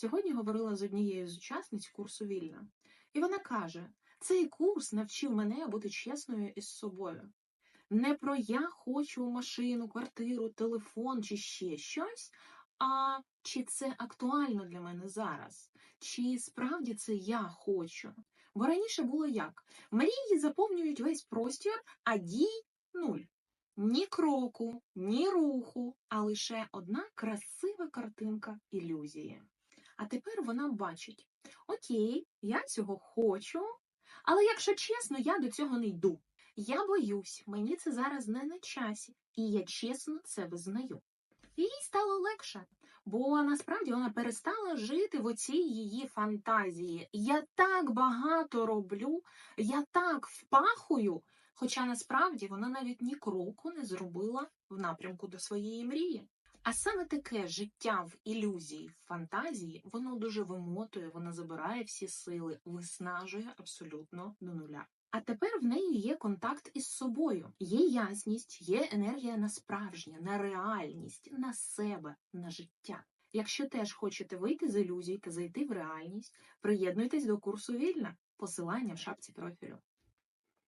Сьогодні говорила з однією з учасниць курсу Вільна, і вона каже: цей курс навчив мене бути чесною із собою. Не про я хочу машину, квартиру, телефон чи ще щось, а чи це актуально для мене зараз? Чи справді це я хочу? Бо раніше було як? Мрії заповнюють весь простір, а дій нуль. Ні кроку, ні руху, а лише одна красива картинка ілюзії. А тепер вона бачить: Окей, я цього хочу, але якщо чесно, я до цього не йду. Я боюсь, мені це зараз не на часі, і я чесно це визнаю. Їй стало легше, бо насправді вона перестала жити в оцій її фантазії. Я так багато роблю, я так впахую, хоча насправді вона навіть ні кроку не зробила в напрямку до своєї мрії. А саме таке життя в ілюзії, в фантазії, воно дуже вимотує, воно забирає всі сили, виснажує абсолютно до нуля. А тепер в неї є контакт із собою, є ясність, є енергія на справжнє, на реальність, на себе, на життя. Якщо теж хочете вийти з ілюзій та зайти в реальність, приєднуйтесь до курсу вільна. Посилання в шапці профілю.